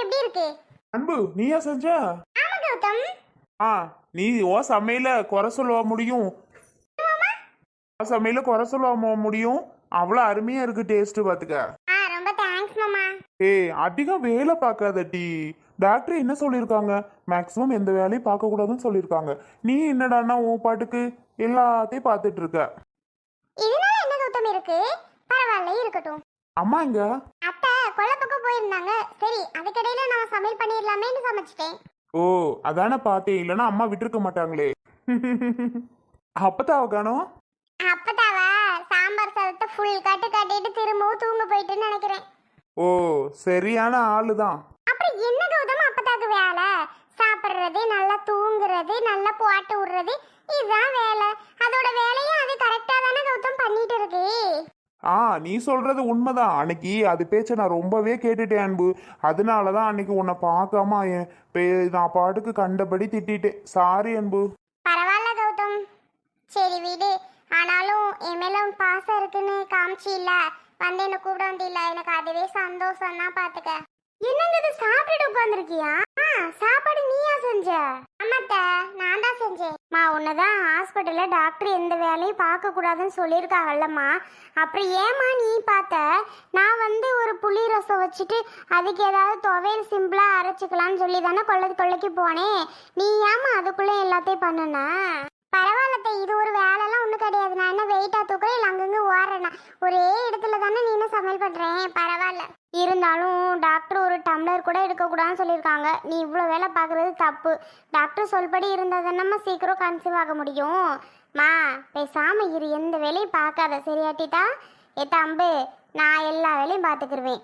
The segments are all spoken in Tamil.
எப்படி இருக்கு? அன்பு நீயா செஞ்ச? ஆமா கௌதம். ஆ நீ ஓ சமையல குறை சொல்ல முடியும்? உன் சமையல குறை சொல்ல முடியும்? அவ்வளோ அருமையா இருக்கு டேஸ்ட் பாத்துக்க. ஆ ரொம்ப தேங்க்ஸ் மாமா. ஏய் அதிகம் வேலை பார்க்காத டி. டாக்டர் என்ன சொல்லியிருக்காங்க மேக்ஸிமம் எந்த வேலையும் பார்க்கக்கூடாதுன்னு சொல்லியிருக்காங்க நீ என்னடான்னா உன் பாட்டுக்கு எல்லாத்தையும் பார்த்துட்டு இருக்க. இதனால என்ன கௌதம் இருக்கு? பரவாயில்ல இருக்கட்டும். அம்மா அத்தை போயிருந்தாங்க சரி அதுக்கிடையில நான் சமையல் பண்ணிடலாமேன்னு சமைச்சிட்டேன். ஓ அதானே பார்த்தேன். இல்லைன்னா அம்மா விட்டுருக்க மாட்டாங்களே. அப்பதான் அவ காணோம் அப்பதாவா சாம்பார் சாதத்தை ஃபுல் கட்டு கட்டிட்டு திரும்பவும் தூங்க போயிட்டுன்னு நினைக்கிறேன். ஓ சரியான ஆளு தான் அப்புறம் என்ன கௌதம் அப்பதாக்கு வேலை? சாப்பிடுறது நல்லா தூங்குறது நல்லா போட்டு விடுறது இதுதான் வேலை. அதோட வேலையும் அது கரெக்டா தானே கௌதம் பண்ணிட்டு இருக்கு. ஆ நீ சொல்றது உண்மைதான். அன்னைக்கு அது பேச்ச நான் ரொம்பவே கேட்டுட்டேன் அன்பு. அதனால தான் அன்னைக்கு உன்னை பார்க்காம என் பே- நான் பாட்டுக்கு கண்டபடி திட்டிட்டேன். சாரி அன்பு. பரவாயில்ல கௌதம். சரி வீடு. ஆனாலும் என் மேல உன் பாசம் இருக்குன்னு காமிச்சு இல்ல. வந்து என்ன கூப்பிட வந்தில்ல. எனக்கு அதுவே சந்தோஷம் தான் பாத்துக்க. என்னங்க இது? சாப்பிட்டுட்டு உட்காந்துருக்கியா சாப்பாடு நீயா செஞ்ச? ஆமாத்த நான் தான் செஞ்சேன். மா உன்னதான் ஹாஸ்பிட்டல்ல டாக்டர் எந்த வேலையும் பார்க்கக்கூடாதுன்னு சொல்லியிருக்காங்கல்லம்மா. அப்புறம் ஏம்மா நீ பார்த்த? நான் வந்து ஒரு புளி ரசம் வச்சுட்டு அதுக்கு ஏதாவது துவையல் சிம்பிளா அரைச்சிக்கலாம்னு சொல்லி தானே கொள்ளை கொள்ளைக்கு போனேன். நீ ஏமா அதுக்குள்ள எல்லாத்தையும் பண்ணுன? பரவாயில்லத்த இது ஒரு வேலைலாம் ஒன்றும் கிடையாது. நான் என்ன வெயிட்டாக தூக்குறேன்? இல்லை அங்கங்கே ஓடுறேன்னா ஒரே இடத்துல தானே நீ என்ன சமையல் பண்ணுறேன் பரவாயில்ல. இருந்தாலும் டாக்டர் ஒரு டம்ளர் கூட எடுக்கக்கூடாதுன்னு சொல்லியிருக்காங்க. நீ இவ்வளோ வேலை பார்க்குறது தப்பு. டாக்டர் சொல்படி இருந்தால் தானம்மா சீக்கிரம் கன்சீவ் ஆக முடியும். மா பேசாமல் இரு. எந்த வேலையும் பார்க்காத. சரியாட்டிட்டா ஏ தம்பு நான் எல்லா வேலையும் பார்த்துக்கிருவேன்.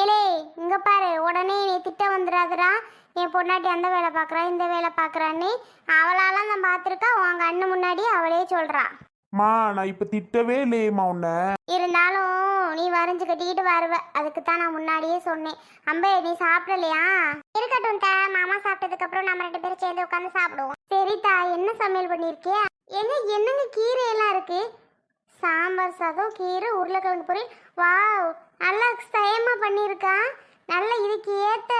ஏலே இங்கே பாரு. உடனே நீ திட்டம் வந்துடாதரா என் பொண்டாட்டி அந்த வேலை பார்க்குறா இந்த வேலை பார்க்குறான்னு அவளால நான் பார்த்துருக்கா உன் கண்ணு முன்னாடி அவளே சொல்றா. மா நான் இப்ப திட்டவே இல்லையேம்மா உன்னை. இருந்தாலும் நீ வரைஞ்சு கட்டிக்கிட்டு வருவ. அதுக்கு தான் நான் முன்னாடியே சொன்னேன். அம்பே நீ சாப்பிடலையா? இருக்கட்டும் தா மாமா சாப்பிட்டதுக்கு அப்புறம் நம்ம ரெண்டு பேரும் சேர்ந்து உட்காந்து சாப்பிடுவோம். சரிதா என்ன சமையல் பண்ணிருக்கியா? எங்க என்னங்க கீரை எல்லாம் இருக்கு? சாம்பார் சாதம் கீரை உருளைக்கிழங்கு பொரியல். வாவ் நல்லா சயமா பண்ணியிருக்கா நல்ல இதுக்கு ஏத்த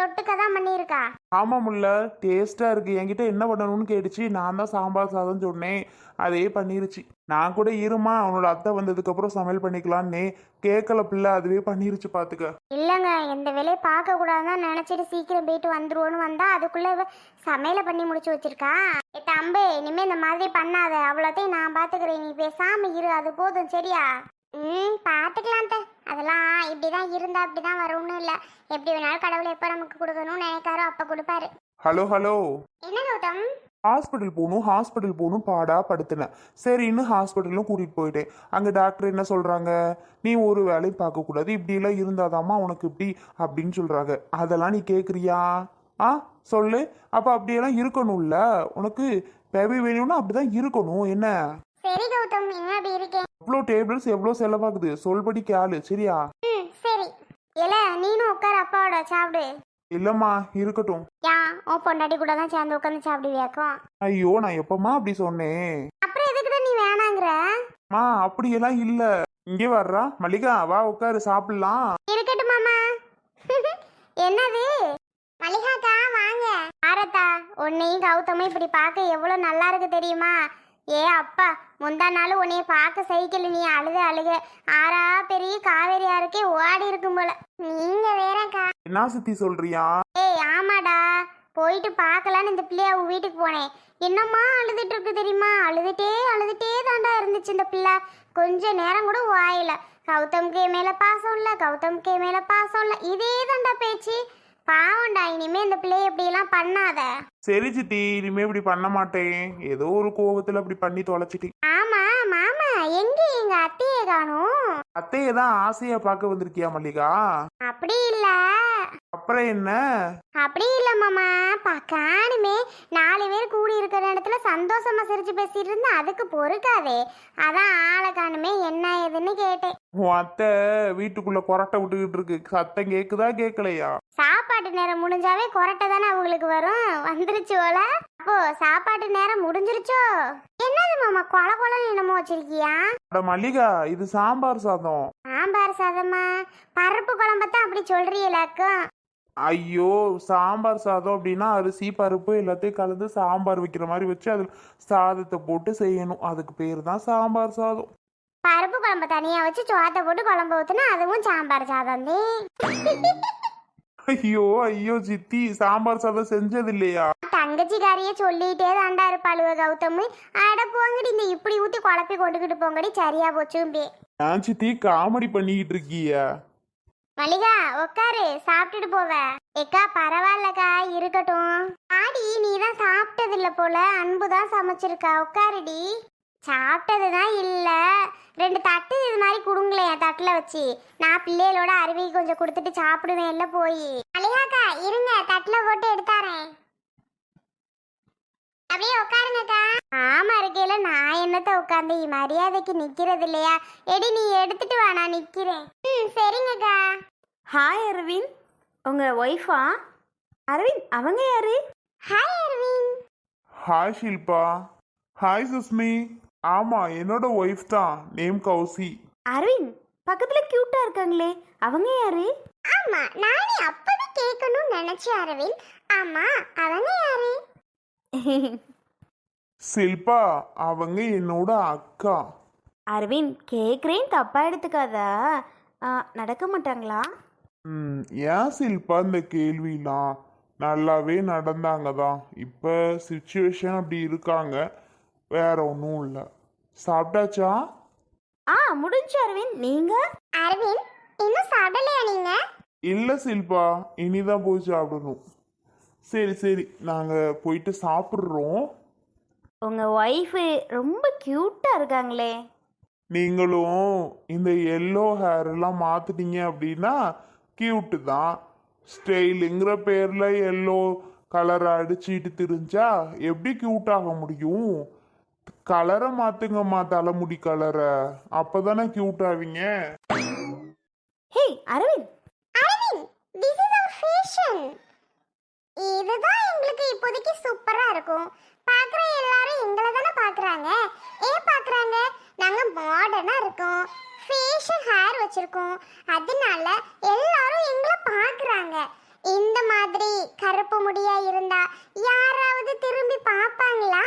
தொட்டுக்க தான் பண்ணியிருக்கா. ஆமா முல்ல டேஸ்டா இருக்கு. என்கிட்ட என்ன பண்ணணும்னு கேட்டுச்சு. நான் தான் சாம்பார் சாதம் சொன்னேன். அதே பண்ணிருச்சு. நான் கூட இருமா அவனோட அத்தை வந்ததுக்கு அப்புறம் சமையல் பண்ணிக்கலான்னே கேட்கல பிள்ளை. அதுவே பண்ணிருச்சு பாத்துக்க. இல்லைங்க எந்த வேலையை பார்க்க கூடாதுன்னு நினைச்சிட்டு சீக்கிரம் போயிட்டு வந்துருவோன்னு வந்தா அதுக்குள்ள இவ சமையலை பண்ணி முடிச்சு வச்சிருக்கா. ஏ தம்பு இனிமே இந்த மாதிரி பண்ணாத. அவ்வளோத்தையும் நான் பாத்துக்கிறேன். நீ பேசாம இரு. அது போதும் சரியா? ம் பார்த்துக்கலாம் அதெல்லாம் இப்படிதான் இருந்தா அப்படிதான் வரும்னு இல்லை. எப்படி வேணாலும் கடவுள் எப்போ நமக்கு கொடுக்கணும்னு நினைக்காரோ அப்போ கொடுப்பாரு. Hello hello. என்ன கௌதம்? ஹாஸ்பிட்டல் போகணும் ஹாஸ்பிட்டல் போகணும் பாடா படுத்தினேன் சரின்னு ஹாஸ்பிட்டலும் கூட்டிகிட்டு போயிட்டேன். அங்கே டாக்டர் என்ன சொல்கிறாங்க நீ ஒரு வேலையும் பார்க்கக்கூடாது இப்படியெல்லாம் இருந்தாதாம்மா உனக்கு இப்படி அப்படின்னு சொல்கிறாங்க அதெல்லாம் நீ கேட்குறியா ஆ சொல்லு. அப்போ அப்படியெல்லாம் இருக்கணும்ல. உனக்கு பேபி வேணும்னா அப்படி தான் இருக்கணும். என்ன? சரி கௌதம் என்ன அப்படி இருக்கேன் எவ்வளோ டேபிள்ஸ் எவ்வளோ செலவாகுது? சொல்படி கேளு சரியா? ம் சரி. இல்ல நீனும் உட்கார் அப்பாவோட சாப்பிடு. இல்லைம்மா இருக்கட்டும். ஏன் உன் பொண்டாட்டி கூட தான் சேர்ந்து உட்காந்து சாப்பிடுவியாக்கும் ஐயோ நான் எப்பமா அப்படி சொன்னேன்? அப்புறம் எதுக்குடா நீ வேணாங்கிற? மா அப்படியெல்லாம் இல்லை. இங்கே வர்றா. மல்லிகா வா உட்காரு சாப்பிடலாம். இருக்கட்டும் மாமா. என்னது? மல்லிகாக்கா வாங்க. ஆரத்தா உன்னையும் கௌதமும் இப்படி பார்க்க எவ்வளவு நல்லா இருக்கு தெரியுமா? ஏ அப்பா முந்தா நாள் உன்னைய பார்க்க சைக்கிள் நீ. அழுத அழுக. ஆறா பெரிய காவேரி ஆறுக்கே ஓடி இருக்கும் போல. நீங்க வேறக்கா. என்ன சித்தி சொல்றியா? ஏய் ஆமாடா. போயிட்டு பார்க்கலான்னு இந்த பிள்ளைய அவ வீட்டுக்கு போனேன். என்னம்மா அழுதுட்டு இருக்கு தெரியுமா? அழுதுட்டே அழுதுட்டே தாண்டா இருந்துச்சு இந்த பிள்ளை. கொஞ்ச நேரம் கூட வாயில கௌதம்க்கு என் மேல பாசம் இல்ல கௌதம்க்கு என் மேல பாசம் இல்ல. இதே தாண்டா பேச்சு. பாவம்டா இனிமே இந்த பிள்ளைய இப்படி எல்லாம் பண்ணாத. சரி சித்தி இனிமே இப்படி பண்ண மாட்டேன். ஏதோ ஒரு கோவத்துல அப்படி பண்ணி தொலைச்சிட்டேன். ஆமா மாமா எங்க எங்க அத்தையை காணும்? அத்தையை தான் ஆசையா பார்க்க வந்திருக்கியா மல்லிகா? அப்படி இல்ல. அப்புறம் என்ன? அப்படி இல்ல மாமா. பக்கானுமே நாலு பேர் கூடி இருக்கிற இடத்துல சந்தோஷமா சிரிச்சு பேசிட்டு இருந்தா அதுக்கு பொறுக்காதே. அதான் ஆளை காணுமே என்ன ஏதுன்னு கேட்டேன். உன் அத்தை வீட்டுக்குள்ள கொரட்டை விட்டுக்கிட்டு இருக்கு. சத்தம் கேக்குதா கேட்கலையா சாப்பாட்டு நேரம் முடிஞ்சாவே கொரட்டை தானே அவங்களுக்கு வரும். வந்துருச்சு போல. அப்போ சாப்பாட்டு நேரம் முடிஞ்சிருச்சோ? என்னது மாமா கொல கொலன்னு என்னமோ வச்சிருக்கியா? அட மல்லிகா இது சாம்பார் சாதம். சாம்பார் சாதமா? பருப்பு குழம்பத்தான் அப்படி சொல்றீங்களாக்கும் ஐயோ சாம்பார் சாதம் அப்படின்னா அரிசி பருப்பு எல்லாத்தையும் கலந்து சாம்பார் வைக்கிற மாதிரி வச்சு அதில் சாதத்தை போட்டு செய்யணும். அதுக்கு பேர் தான் சாம்பார் சாதம். பருப்பு குழம்பு தனியா வச்சு சோத்தை போட்டு குழம்பு ஊத்துனா அதுவும் சாம்பார் சாதம் ஐயோ ஐயோ சித்தி சாம்பார் சாதம் செஞ்சது இல்லையா தங்கச்சிக்காரியே சொல்லிட்டே தாண்டா இருப்பாளுவ கௌதமு. அட போங்கடி இந்த இப்படி ஊத்தி குழப்பி கொண்டுகிட்டு போங்கடி சரியா போச்சும்பே. ஏன் சித்தி காமெடி பண்ணிக்கிட்டு இருக்கீங்க மல்லிகா உட்காரு சாப்பிட்டுட்டு போவ. ஏக்கா பரவாயில்லக்கா. இருக்கட்டும். ஆடி நீ தான் சாப்பிட்டது இல்ல போல. அன்பு தான் சமைச்சிருக்கா. உட்காருடி சாப்பிட்டது தான் இல்ல. ரெண்டு தட்டு இது மாதிரி கொடுங்களேன் என் தட்டுல வச்சு. நான் பிள்ளைகளோட அருவி கொஞ்சம் கொடுத்துட்டு சாப்பிடுவேன் இல்ல போய். மல்லிகாக்கா இருங்க. தட்டுல போட்டு எடுத்தாரேன் அப்படியே உட்காருங்கக்கா ஆமா நான் என்னத்த உட்காந்து மரியாதைக்கு நிக்கிறது இல்லையா? எடி நீ எடுத்துட்டு வா நான் நிக்கிறேன். ம் சரிங்கக்கா. ஹாய் அரவிந்த் உங்கள் ஒய்ஃபா அரவிந்த் அவங்க யாரு? Hi Aravind hi Shilpa hi Sushmi ஆமா என்னோட ஒய்ஃப் தான். நேம் கௌசி. அரவிந்த் பக்கத்தில் க்யூட்டாக இருக்காங்களே. அவங்க யாரு? ஆமா நானே அப்பதான் கேட்கணும்னு நினைச்சேன் அரவிந்த் ஆமா அவங்க யாரு? ஷில்பா அவங்க என்னோட அக்கா. அரவிந்த் கேட்குறேன் தப்பாக எடுத்துக்காதா. ஆ, நடக்க மாட்டாங்களா? ம் ஏன் ஷில்பா இந்த கேள்விலாம்? நல்லாவே நடந்தாங்க தான் இப்போ சுச்சுவேஷன் அப்படி இருக்காங்க. வேற ஒன்றும் இல்லை. சாப்பிட்டாச்சா? ஆ முடிஞ்சு அரவிந்த். நீங்கள் அரவிந்த் இன்னும் சாப்பிடலையா நீங்க? இல்லை ஷில்பா இனிதான் போய் சாப்பிடணும். சரி சரி நாங்கள் போயிட்டு சாப்பிட்றோம். உங்கள் ஒய்ஃபு ரொம்ப க்யூட்டாக இருக்காங்களே. நீங்களும் இந்த எல்லோ ஹேர் எல்லாம் மாத்திட்டீங்க அப்படின்னா கியூட்டு தான். ஸ்டைலுங்கிற பேர்ல எல்லோ கலரை அடிச்சிட்டு திரிஞ்சா எப்படி கியூட் ஆக முடியும்? கலரை மாத்துங்கம்மா தலைமுடி கலரை அப்பதானே கியூட் ஆவீங்க? Hey Aravind Aravind this is our fashion இதுதான் எங்களுக்கு இப்போதைக்கு சூப்பரா இருக்கும். பார்க்குற எல்லாரும் எங்களை தானே பார்க்குறாங்க ஏன் பார்க்குறாங்க நாங்கள் மாடர்னாக இருக்கோம். ஃபேஷன் ஹேர் வச்சுருக்கோம். அதனால எல்லாரும் எங்களை பார்க்குறாங்க இந்த மாதிரி கருப்பு முடியா இருந்தா யாராவது திரும்பி பார்ப்பாங்களா?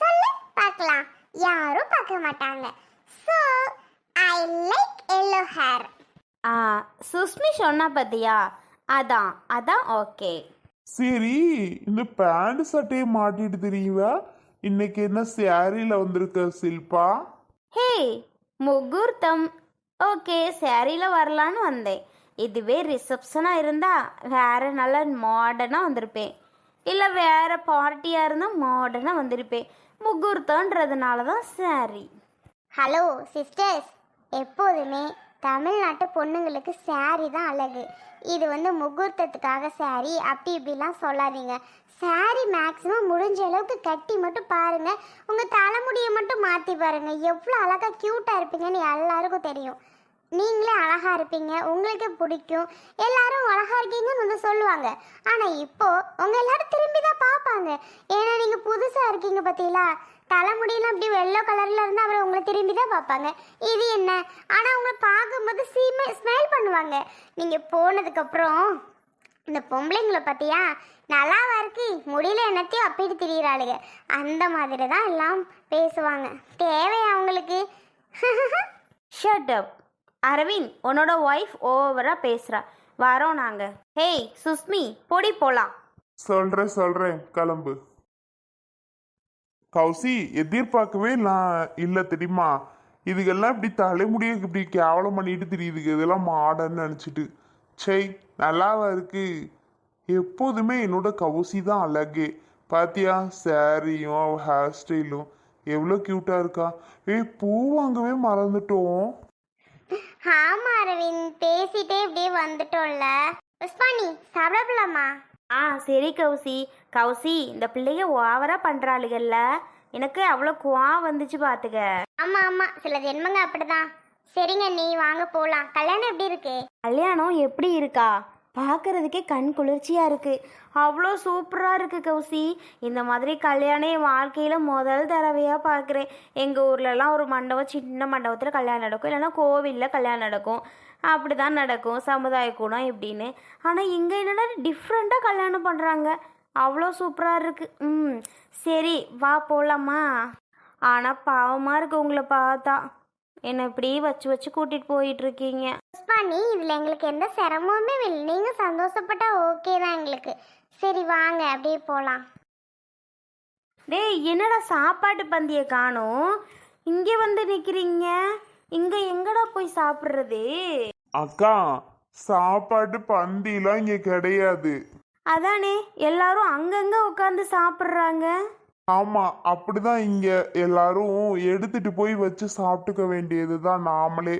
சொல்லு பார்க்கலாம். யாரும் பார்க்க மாட்டாங்க. So I like yellow hair ஆ சுஸ்மி சொன்னா பார்த்தியா அதான் அதான் ஓகே சரி இந்த பேண்ட் சட்டையை மாட்டிட்டு தெரியுவா இன்னைக்கு என்ன சாரியில வந்திருக்க சில்பா? ஹே முகூர்த்தம். ஓகே சாரியில் வரலான்னு வந்தேன். இதுவே ரிசப்ஷனாக இருந்தால் வேறு நல்ல மாடர்னாக வந்திருப்பேன். இல்லை வேறு பார்ட்டியாக இருந்தால் மாடர்னாக வந்திருப்பேன். முகூர்த்தன்றதுனால தான் சாரி ஹலோ சிஸ்டர்ஸ் எப்போதுமே தமிழ்நாட்டு பொண்ணுங்களுக்கு சாரி தான் அழகு. இது வந்து முகூர்த்தத்துக்காக சாரி அப்படி இப்படிலாம் சொல்லாதீங்க. சாரி மேக்ஸிமம் முடிஞ்ச அளவுக்கு கட்டி மட்டும் பாருங்கள் உங்கள் தலைமுடியை மட்டும் மாற்றி பாருங்கள் எவ்வளோ அழகா க்யூட்டாக இருப்பீங்கன்னு எல்லாருக்கும் தெரியும். நீங்களே அழகா இருப்பீங்க. உங்களுக்கே பிடிக்கும். எல்லாரும் அழகாக இருக்கீங்கன்னு வந்து சொல்லுவாங்க. ஆனால் இப்போது உங்கள் எல்லாரும் திரும்பி தான் பார்ப்பாங்க. ஏன்னா நீங்கள் புதுசாக இருக்கீங்க பார்த்தீங்களா தலைமுடியெல்லாம் அப்படி வெள்ளை கலர்ல இருந்தா அப்புறம் உங்களை திரும்பி தான் பார்ப்பாங்க. இது என்ன? ஆனா உங்களை பார்க்கும்போது சீமை ஸ்மைல் பண்ணுவாங்க. நீங்க போனதுக்கு அப்புறம் இந்த பொம்பளைங்களை பார்த்தியா? நல்லாவா இருக்கு? முடியல என்னத்தையும் அப்பிட்டு திரியிறாளுங்க. அந்த மாதிரி தான் எல்லாம் பேசுவாங்க. தேவையா அவங்களுக்கு? ஷட் அப் அரவிந்த் உன்னோட ஒய்ஃப் ஓவராக பேசுகிறா வரோம் நாங்கள் ஹேய் சுஸ்மி பொடி போகலாம் சொல்றேன் சொல்றேன். கிளம்பு. கௌசி எதிர்பார்க்கவே நான் இல்லை தெரியுமா? இதுக்கெல்லாம் இப்படி தலைமுடியை இப்படி கேவலம் பண்ணிட்டு தெரியுதுக்கு இதெல்லாம் மாடர்ன்னு நினச்சிட்டு. சே நல்லாவா இருக்கு? எப்போதுமே என்னோட கௌசி தான் அழகே. பாத்தியா? சாரியும் ஹேர் ஸ்டைலும் எவ்வளோ க்யூட்டாக இருக்கா? ஏய் பூ வாங்கவே மறந்துட்டோம். ஆமா அரவிந்த் பேசிட்டே இப்படியே வந்துட்டோம்ல. உஸ்மானி சாப்பிடலாமா? ஆ சரி கௌசி. கௌசி இந்த பிள்ளைய ஓவராக பண்ணுறாளுகள்ல எனக்கு அவ்வளோ குவா வந்துச்சு பார்த்துக்க ஆமா ஆமா. சில ஜென்மங்க அப்படிதான். சரிங்க நீ வாங்க போலாம். கல்யாணம் எப்படி இருக்கு? கல்யாணம் எப்படி இருக்கா? பார்க்கறதுக்கே கண் குளிர்ச்சியாக இருக்குது அவ்வளோ சூப்பராக இருக்குது கௌசி. இந்த மாதிரி கல்யாணம் என் வாழ்க்கையில் முதல் தடவையாக பார்க்குறேன் எங்கள் ஊர்லலாம் ஒரு மண்டபம் சின்ன மண்டபத்தில் கல்யாணம் நடக்கும். இல்லைன்னா கோவிலில் கல்யாணம் நடக்கும். அப்படி தான் நடக்கும். சமுதாய கூடம் இப்படின்னு. ஆனால் இங்கே என்னடா டிஃப்ரெண்ட்டாக கல்யாணம் பண்ணுறாங்க அவ்வளோ சூப்பராக இருக்கு. ம் சரி வா போகலாமா ஆனால் பாவமாக இருக்கு உங்களை பார்த்தா. என்னை இப்படி வச்சு வச்சு கூட்டிகிட்டு போயிட்டு இருக்கீங்க நீ இதில் எங்களுக்கு எந்த சிரமமுமே இல்லை. நீங்கள் சந்தோஷப்பட்டா ஓகே தான் எங்களுக்கு. சரி வாங்க அப்படியே போகலாம் டேய் என்னடா சாப்பாட்டு பந்தியை காணோம்? இங்கே வந்து நிற்கிறீங்க இங்கே எங்கடா போய் சாப்பிட்றது? அக்கா சாப்பாட்டு பந்திலாம் இங்க கிடையாது. அதானே எல்லாரும் அங்கங்கே உட்காந்து சாப்பிட்றாங்க. ஆமா அப்படிதான் இங்க எல்லாரும் எடுத்துட்டு போய் வச்சு சாப்பிட்டுக்க வேண்டியதுதான் நாமளே.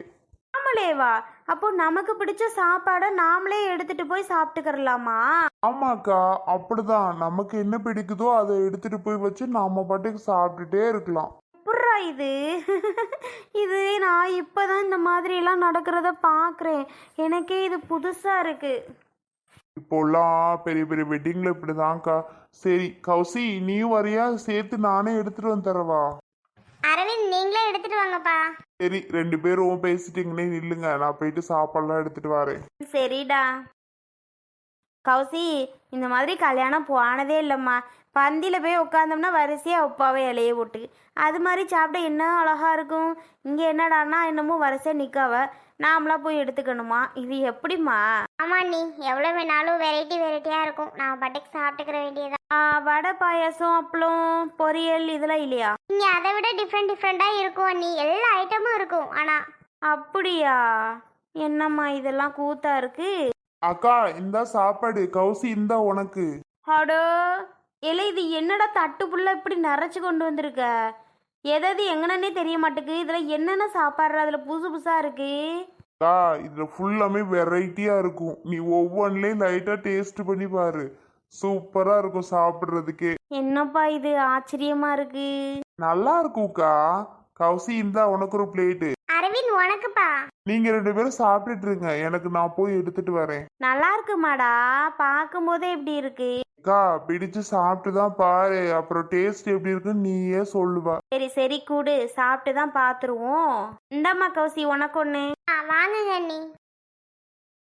நாமளேவா? அப்போ நமக்கு பிடிச்ச சாப்பாடை நாமளே எடுத்துட்டு போய் சாப்பிட்டுக்கிறலாமா? ஆமாக்கா அப்படிதான். நமக்கு என்ன பிடிக்குதோ அதை எடுத்துட்டு போய் வச்சு நாம பாட்டுக்கு சாப்பிட்டுட்டே இருக்கலாம். எப்பட்றா இது? இது நான் இப்போதான் இந்த மாதிரி எல்லாம் நடக்கிறத பார்க்குறேன் எனக்கே இது புதுசாக இருக்கு. இப்போல்லாம் பெரிய பெரிய வெட்டிங்ல இப்படிதான்க்கா. சரி கௌசி நீ வரியா? சேர்த்து நானே எடுத்துட்டு வந்து தரவா அரவிந்த் நீங்களே எடுத்துட்டு வாங்கப்பா. சரி ரெண்டு பேரும் பேசிட்டீங்கன்னே நில்லுங்க. நான் போயிட்டு சாப்பாடுலாம் எடுத்துட்டு வரேன். சரிடா. கௌசி இந்த மாதிரி கல்யாணம் போனதே இல்லைம்மா. பந்தியில் போய் உட்காந்தோம்னா வரிசையாக உப்பாவே இலைய விட்டு அது மாதிரி சாப்பிட என்ன அழகா இருக்கும்? இங்கே என்னடான்னா என்னமோ வரிசையாக நிற்காவ நாமளா போய் எடுத்துக்கணுமா? இது எப்படிம்மா? ஆமா நீ எவ்வளோ வேணாலும் வெரைட்டி வெரைட்டியாக இருக்கும். நான் பாட்டுக்கு சாப்பிட்டுக்கிற வேண்டியதா ஆ, வடை பாயாசம் அப்பளம் பொரியல் இதெல்லாம் இல்லையா? இங்கே அதை விட டிஃப்ரெண்ட் டிஃப்ரெண்ட்டாக இருக்கும் நீ எல்லா ஐட்டமும் இருக்கும் ஆனால் அப்படியா? என்னம்மா இதெல்லாம் கூத்தா இருக்கு? அக்கா இந்த சாப்பாடு. கௌசி இந்தா உனக்கு. அடோ! இல்லை இது என்னடா தட்டு புள்ள இப்படி நிறைச்சு கொண்டு வந்திருக்க? எதாவது எங்கன்னே தெரிய மாட்டேங்குது. இதில் என்னென்ன சாப்பாடுற? அதில் புதுசு புதுசாக இருக்கு. அக்கா இதுல ஃபுல்லாமே வெரைட்டியா இருக்கும். நீ ஒவ்வொன்றிலையும் லைட்டா டேஸ்ட் பண்ணி பாரு. சூப்பரா இருக்கும் சாப்பிடுறதுக்கே. என்னப்பா இது? ஆச்சரியமா இருக்கு. நல்லா இருக்கும்க்கா. கௌசி இந்தா உனக்கு ஒரு பிளேட்டு அரவிந்த் உனக்குப்பா. நீங்க ரெண்டு பேரும் சாப்பிட்டுட்டு இருங்க. எனக்கு நான் போய் எடுத்துட்டு வரேன். நல்லா இருக்குமாடா. பார்க்கும்போதே இப்படி இருக்கு. அக்கா பிடிச்சு சாப்பிட்டு தான் பாரு. அப்புறம் டேஸ்ட் எப்படி இருக்குன்னு நீயே சொல்லுவ. சரி சரி கூடு. சாப்பிட்டு தான் பார்த்துருவோம் இந்தாம்மா கௌசி உனக்கு ஆ வாங்குங்க நீ